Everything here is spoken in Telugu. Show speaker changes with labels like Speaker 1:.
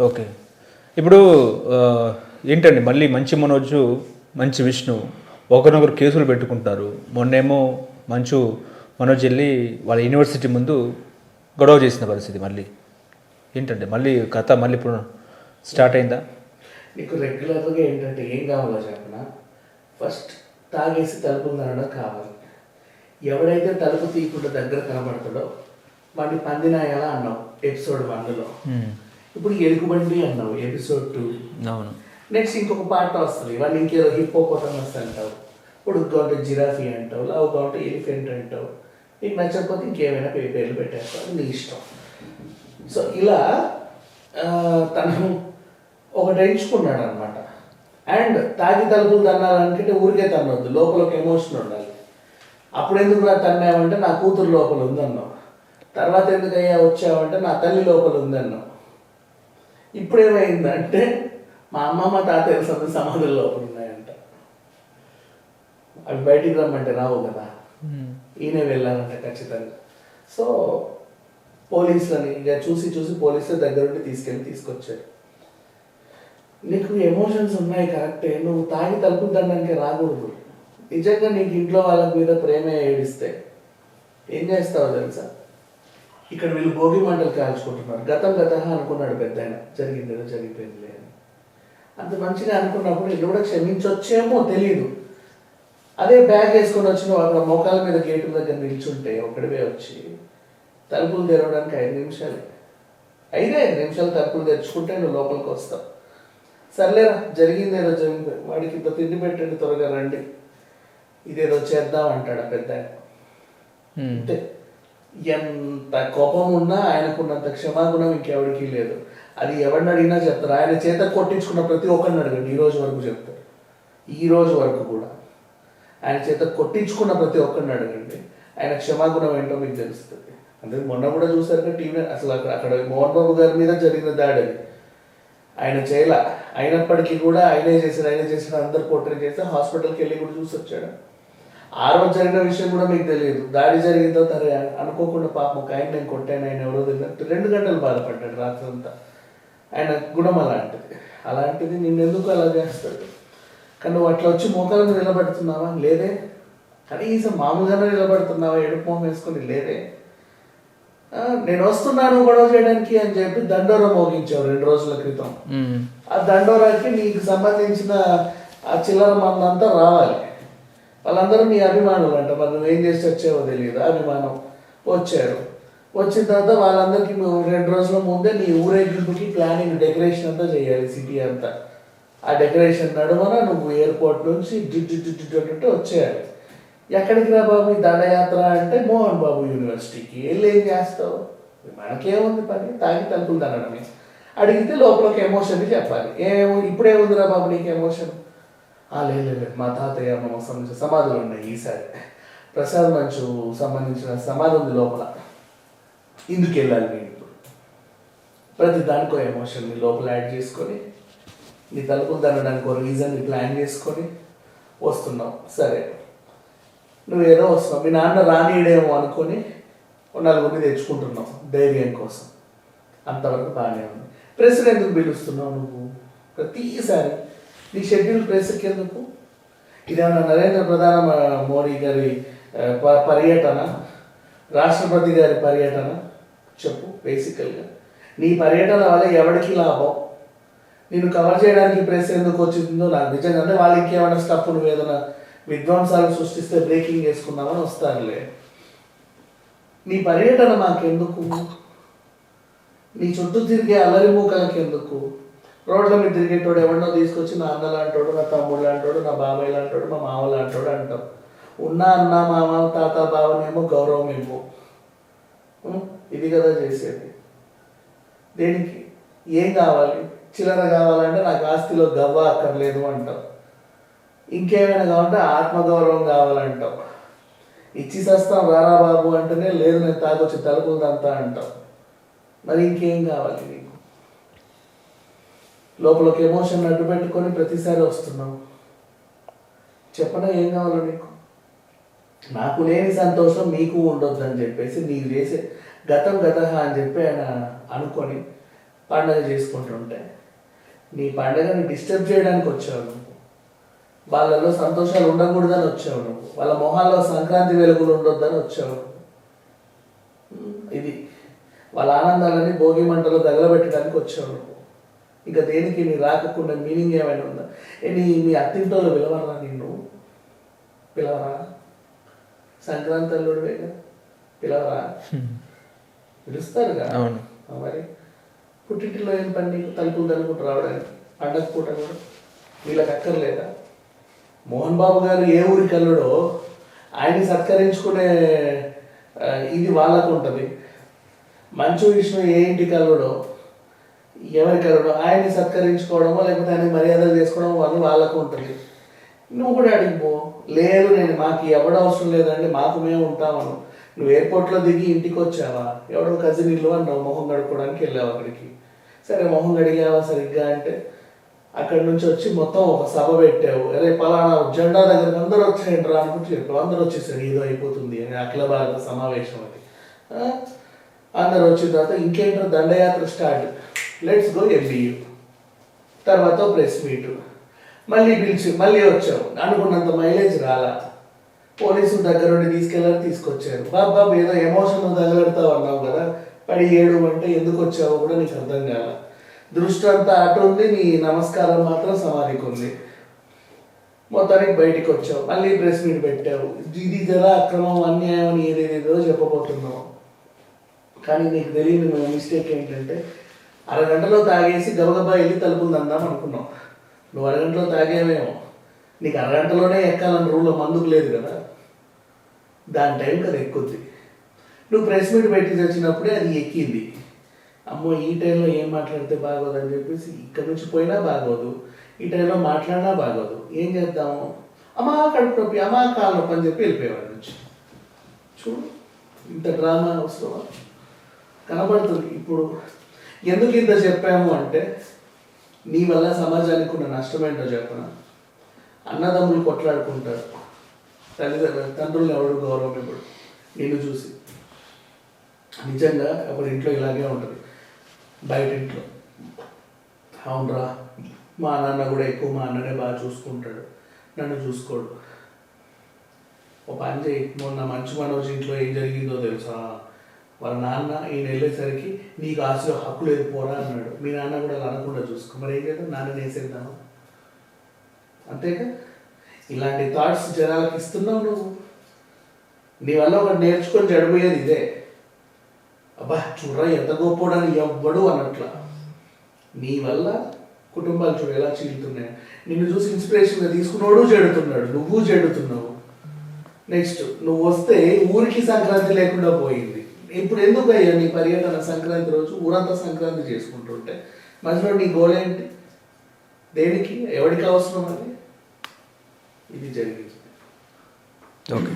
Speaker 1: ఓకే. ఇప్పుడు ఏంటండి? మళ్ళీ మంచి మనోజు మంచి విష్ణు ఒకరినొకరు కేసులు పెట్టుకుంటారు. మొన్నేమో మంచు మనోజ్ వెళ్ళి వాళ్ళ యూనివర్సిటీ ముందు గొడవ చేసిన పరిస్థితి మళ్ళీ. ఏంటండి? మళ్ళీ కథ మళ్ళీ ఇప్పుడు స్టార్ట్ అయిందా?
Speaker 2: నీకు రెగ్యులర్గా ఏంటంటే ఏం కావాలో చెప్పిన? ఫస్ట్ తాగేసి తలుపులు తనడం కావాలి. ఎవడైతే తలుపు తీయకుండా దగ్గర కనబడతాడో వాడిని పందినాయాలా అన్నావు ఎపిసోడ్ వన్లో. ఇప్పుడు ఎలుగుబండి అన్నావు ఎపిసోడ్ టూ
Speaker 1: అవును.
Speaker 2: నెక్స్ట్ ఇంకొక పాట వస్తుంది వాళ్ళు ఇంకేదో హిప్పోపోటమస్ అంటావు. ఉడుగ్గా ఉంటే జిరాఫీ అంటావు లావుగా ఉంటే ఎలిఫెంట్ అంటావు. నీకు నచ్చకపోతే ఇంకేమైనా పే పేర్లు పెట్టేస్తావు నీ ఇష్టం. సో ఇలా తను ఒకటి ఎంచుకున్నాడు అనమాట అండ్ తాగి తలుపులు తన్నాలనుకుంటే ఊరికే తన్నొద్దు లోపల ఒక ఎమోషన్ ఉండాలి. అప్పుడు ఎందుకు నా తన్నావంటే నా కూతురు లోపల ఉందన్నావు. తర్వాత ఎందుకు అయ్యా వచ్చావంటే నా తల్లి లోపల ఉందన్నావు. ఇప్పుడు ఏమైందంటే మా అమ్మమ్మ తాతయ్య సొంత సమాధుల లోపల ఉన్నాయంట. అవి బయటికి రమ్మంటే రావు కదా. ఈయన వెళ్ళాలంట ఖచ్చితంగా. సో పోలీసులని ఇక చూసి చూసి పోలీసుల దగ్గరుండి తీసుకెళ్ళి తీసుకొచ్చారు. నీకు ఎమోషన్స్ ఉన్నాయి కరెక్టే. నువ్వు తాగి తలుపుద్దడానికి రాకూడదు. నిజంగా నీకు ఇంట్లో వాళ్ళ మీద ప్రేమే ఏడిస్తే ఏం చేస్తావో తెలుసా? ఇక్కడ వీళ్ళు భోగి మంటలు కాల్చుకుంటున్నారు. గతం గత అనుకున్నాడు పెద్ద ఆయన జరిగింది ఏదో జరిగిపోయిందిలే అని. అంత మంచిగా అనుకున్నప్పుడు వీళ్ళు కూడా క్షమించొచ్చేమో తెలియదు అదే బ్యాగ్ వేసుకొని వచ్చిన అక్కడ మోకాల మీద గేటు దగ్గర నిల్చుంటే ఒక్కడివే వచ్చి తలుపులు తెరవడానికి ఐదు నిమిషాలే. ఐదే ఐదు నిమిషాలు తలుపులు తెచ్చుకుంటే నువ్వు లోపలికి వస్తావు. సర్లేరా జరిగింది ఏదో జరిగింది. వాడికి ఇంత తిండి పెట్టండి త్వరగా రండి. ఇదేదో చేద్దాం అంటాడు పెద్ద ఆయన. ఎంత కోపం ఉన్నా ఆయనకున్నంత క్షమాగుణం ఇంకెవరికి లేదు. అది ఎవరిని అడిగినా చెప్తారు. ఆయన చేత కొట్టించుకున్న ప్రతి ఒక్కరిని అడగండి. ఈ రోజు వరకు చెప్తారు. ఈ రోజు వరకు కూడా. ఆయన చేత కొట్టించుకున్న ప్రతి ఒక్కరిని అడగండి. ఆయన క్షమాగుణం ఏంటో మీకు తెలుస్తుంది. అంటే మొన్న కూడా చూసారు టీవీ. అసలు అక్కడ అక్కడ మోహన్ బాబు గారి మీద జరిగిన దాడి ఆయన చేయల. అయినప్పటికీ కూడా ఆయనే చేసిన ఆయనే చేసిన అందరు పోర్ట్రేట్ చేస్తే హాస్పిటల్కి వెళ్ళి కూడా చూసి వచ్చాడు. ఆ రోజు జరిగిన విషయం కూడా మీకు తెలియదు. దాడి జరిగిన తర్వాత అరే అనుకోకుండా పాపం ఒక ఆయన నేను కొట్టాను ఆయన ఎవరో తెలియదు. రెండు గంటలు బాధపడ్డాడు రాత్రి అంతా ఆయన గుణం అలాంటిది. అలాంటిది నిన్నెందుకు అలా చేస్తాడు? కానీ నువ్వు అట్లా వచ్చి మోకాల మీద నిలబడుతున్నావా? లేదే. కనీసం మామూలుగానే నిలబడుతున్నావా? ఎడుపు మొహం వేసుకొని లేదే. నేను వస్తున్నాను గొడవ చేయడానికి అని చెప్పి దండోరా మోగించావు రెండు రోజుల క్రితం. ఆ దండోరాకి నీకు సంబంధించిన ఆ చిల్లర మందంతా రావాలి. వాళ్ళందరూ నీ అభిమానులు అంట మరి నువ్వు ఏం చేసి వచ్చేవో తెలియదు అభిమానం. వచ్చారు. వచ్చిన తర్వాత వాళ్ళందరికీ రెండు రోజుల ముందే నీ ఊరేగింపుకి ప్లానింగ్ డెకరేషన్ అంతా చేయాలి సిటీ అంతా. ఆ డెకరేషన్ నడుమన నువ్వు ఎయిర్పోర్ట్ నుంచి జిడ్డు జిడ్డు జిడ్డు వచ్చేయాలి. ఎక్కడికి రా బాబు ఈ దండయాత్ర అంటే మోహన్ బాబు యూనివర్సిటీకి. వెళ్ళి ఏం చేస్తావు? మనకేముంది పని? తాగి తలుపులు తనడమే అడిగితే లోపలకి ఎమోషన్ చెప్పాలి. ఏమో ఇప్పుడేముందిరా బాబు నీకు ఎమోషన్ లేదు లేదు, మా తాతయ్య మా సంబంధించిన సమాధులు ఉన్నాయి ఈసారి. ప్రసాద్ మంచు సంబంధించిన సమాధి ఉంది లోపల. ఇందుకు వెళ్ళాలి నేను ఇప్పుడు. ప్రతి దానికో ఎమోషన్ని లోపల యాడ్ చేసుకొని నీ తలుపులు తనడానికి ఒక రీజన్ని ప్లాన్ చేసుకొని వస్తున్నావు సరే. నువ్వు ఏదో వస్తున్నావు. మీ నాన్న రానియడేమో అనుకొని నలుగురిని తెచ్చుకుంటున్నావు ధైర్యం కోసం. అంతవరకు బాగానే ఉంది. ప్రెసిడెంట్కి పిలుస్తున్నావు నువ్వు. ప్రతిసారి నీ షెడ్యూల్ ప్రెస్కి ఎందుకు? ఇదేమన్నా నరేంద్ర ప్రధాన మోడీ గారి ప- పర్యటన? రాష్ట్రపతి గారి పర్యటన? చెప్పు బేసికల్గా నీ పర్యటన వల్ల ఎవరికి లాభం? నేను కవర్ చేయడానికి ప్రెస్ ఎందుకు వచ్చిందో నాకు నిజంగా అంటే వాళ్ళు ఇంకేమైనా స్టఫ్ నువ్వు ఏదైనా విధ్వంసాలు సృష్టిస్తే బ్రేకింగ్ వేసుకున్నామని వస్తారులే నీ పర్యటన మాకెందుకు? నీ చుట్టూ తిరిగే అల్లరి మూకలకి ఎందుకు రోడ్ల మీద తిరిగేటోడు ఎవరినో తీసుకొచ్చి నా అన్న లాంటోడు నా తమ్ముడు లాంటోడు నా బాబాయ్ లాంటోడు మా మామ లాంటోడు అంటాం. ఉన్న అన్న మామ తాత బావనేమో గౌరవం ఇవ్వు. ఇది కదా చేసేది. దేనికి? ఏం కావాలి? చిల్లర కావాలంటే నాకు ఆస్తిలో గవ్వ అక్కర్లేదు అంటాం. ఇంకేమైనా కావాలంటే ఆత్మగౌరవం కావాలంటాం. ఇచ్చి సస్తాం రారా బాబు అంటేనే లేదు నేను తాగొచ్చి తలుపుందంతా అంటాం. మరి ఇంకేం కావాలి నీకు? లోపలకి ఎమోషన్ అడ్డు పెట్టుకొని ప్రతిసారి వస్తున్నావు. చెప్పనా ఏం కావాలో నీకు? నాకు లేని సంతోషం మీకు ఉండొద్దు అని చెప్పేసి నీకు చేసే గతం గత అని చెప్పి ఆయన అనుకొని పండగ చేసుకుంటుంటే నీ పండగని డిస్టర్బ్ చేయడానికి వచ్చావు నువ్వు. వాళ్ళలో సంతోషాలు ఉండకూడదని వచ్చావు నువ్వు. వాళ్ళ మొహాల్లో సంక్రాంతి వెలుగులు ఉండొద్దని వచ్చావు ఇది వాళ్ళ ఆనందాలని భోగి మంటలో తగలబెట్టడానికి వచ్చావు నువ్వు. ఇంకా దేనికి నీ రాకకుండా మీనింగ్ ఏమైనా ఉందా? నీ మీ అత్తింటోళ్ళు పిలవరా నిన్ను? పిలవరా? సంక్రాంతి అల్లుడివే కదా. పిలవరా? పిలుస్తారుగా.
Speaker 1: అవును.
Speaker 2: ఆ మరి పుట్టింటిలో ఏం పని నీకు? తలుపులు తలుపులు రావడానికి? పండగ పూట కూడా? వీళ్ళకి అక్కర్లేదా? మోహన్ బాబు గారు ఏ ఊరికి అల్లుడో ఆయన్ని సత్కరించుకునే ఇది వాళ్ళకు ఉంటుంది మంచు విష్ణు ఏ ఇంటికి అల్లుడో ఎవరికి ఆయన్ని సత్కరించుకోవడమో లేకపోతే ఆయన మర్యాదలు చేసుకోవడం వాళ్ళు వాళ్ళకు ఉంటుంది. నువ్వు కూడా అడిగిపో లేదు నేను మాకు ఎవడం అవసరం లేదండి మాకు మేము ఉంటామను. నువ్వు ఎయిర్పోర్ట్లో దిగి ఇంటికి వచ్చావా ఎవడో కజిన్ ఇల్లు అన్నావు మొహం కడుక్కోవడానికి వెళ్ళావు అక్కడికి. సరే మొహం కడిగావా సరిగ్గా అంటే అక్కడి నుంచి వచ్చి మొత్తం ఒక సభ పెట్టావు. అరే పలానా జెండా దగ్గర అందరూ వచ్చేయండి రా అనుకుంటూ చెప్పావు. అందరూ వచ్చేసారు ఏదో అయిపోతుంది అని. అఖిల భారత సమావేశం అది. అందరు వచ్చిన తర్వాత ఇంకేంటో దండయాత్ర స్టార్ట్? లెట్స్ గో ఎంబీయూ తర్వాత ప్రెస్ మీట్ మళ్ళీ పిలిచి మళ్ళీ వచ్చావు అనుకున్నంత మైలేజ్ రాలా. పోలీసులు దగ్గర నుండి తీసుకెళ్ళారు తీసుకొచ్చారు. బాబా ఏదో ఎమోషన్ తగలెడతావు అన్నావు కదా. పడి ఏడు అంటే ఎందుకు వచ్చావో కూడా నీకు అర్థం కాల. దృష్టి అంతా అటు ఉంది నీ నమస్కారం మాత్రం సమాధికి ఉంది. మొత్తానికి బయటికి వచ్చావు. మళ్ళీ ప్రెస్ మీట్ పెట్టావు. ఇది జరా అక్రమం అన్యాయం అని ఏదేదేదో చెప్పబోతున్నావు. కానీ నీకు తెలియని మిస్టేక్ ఏంటంటే అరగంటలో తాగేసి గబగబా వెళ్ళి తలుపులు తందాం అనుకున్నాం. నువ్వు అరగంటలో తాగేవేమో? నీకు అరగంటలోనే ఎక్కాలని రూల్ మందుకు లేదు కదా. దాని టైం కదా ఎక్కుద్ది. నువ్వు ప్రెస్ మీట్ పెట్టి వచ్చినప్పుడే అది ఎక్కింది. అమ్మో ఈ టైంలో ఏం మాట్లాడితే బాగోదు అని చెప్పేసి ఇక్కడ నుంచి పోయినా బాగోదు. ఈ టైంలో మాట్లాడినా బాగోదు. ఏం చేద్దాము అమ్మా కడుపు నొప్పి అమ్మా కాలు నొప్పి అని చెప్పి వెళ్ళిపోయేవాడి నుంచి. చూడు ఇంత డ్రామా అవసరమా కనబడుతుంది. ఇప్పుడు ఎందుకు ఇంత చెప్పాము అంటే నీ వల్ల సమాజానికి ఉన్న నష్టం ఏంటో చెప్పన? అన్నదమ్ములు కొట్లాడుకుంటారు. తల్లిదండ్రులు తండ్రులు ఎవరు గౌరవం ఇప్పుడు నిన్ను చూసి. నిజంగా అప్పుడు ఇంట్లో ఇలాగే ఉంటుంది. బయట ఇంట్లో. అవునరా మా నాన్న కూడా ఎక్కువ మా అన్ననే బాగా చూసుకుంటాడు. నన్ను చూసుకోడు. ఓ పని చేయి మొన్న మంచి మనోజ్ ఇంట్లో ఏం జరిగిందో తెలుసా? వాళ్ళ నాన్న ఈయన వెళ్ళేసరికి నీకు ఆశలో హక్కు లేదు పోరా? అన్నాడు. మీ నాన్న కూడా అలా అనకుండా చూసుకో. మరి ఏం చేద్దాం? నాన్న వేసేద్దాము? అంతేగా ఇలాంటి థాట్స్ జనాలకు ఇస్తున్నావు నువ్వు. నీ వల్ల ఒకటి నేర్చుకొని జడిపోయేది ఇదే. అబ్బా చూడరా ఎంత గొప్పోడని ఎవ్వడు అన్నట్ల నీ వల్ల కుటుంబాలు చూడు ఎలా చీలుతున్నాయి. నిన్ను చూసి ఇన్స్పిరేషన్గా తీసుకున్నాడు చెడుతున్నాడు. నువ్వు చెడుతున్నావు. నెక్స్ట్ నువ్వు వస్తే ఊరికి సంక్రాంతి లేకుండా పోయింది. ఇప్పుడు ఎందుకు అయ్యా నీ పర్యటన సంక్రాంతి రోజు? ఊరంతా సంక్రాంతి చేసుకుంటుంటే. మధ్యలో నీ గోల్ ఏంటి? దేనికి? ఎవరికి అవసరం అది? ఇది జరిగింది.
Speaker 1: ఓకే.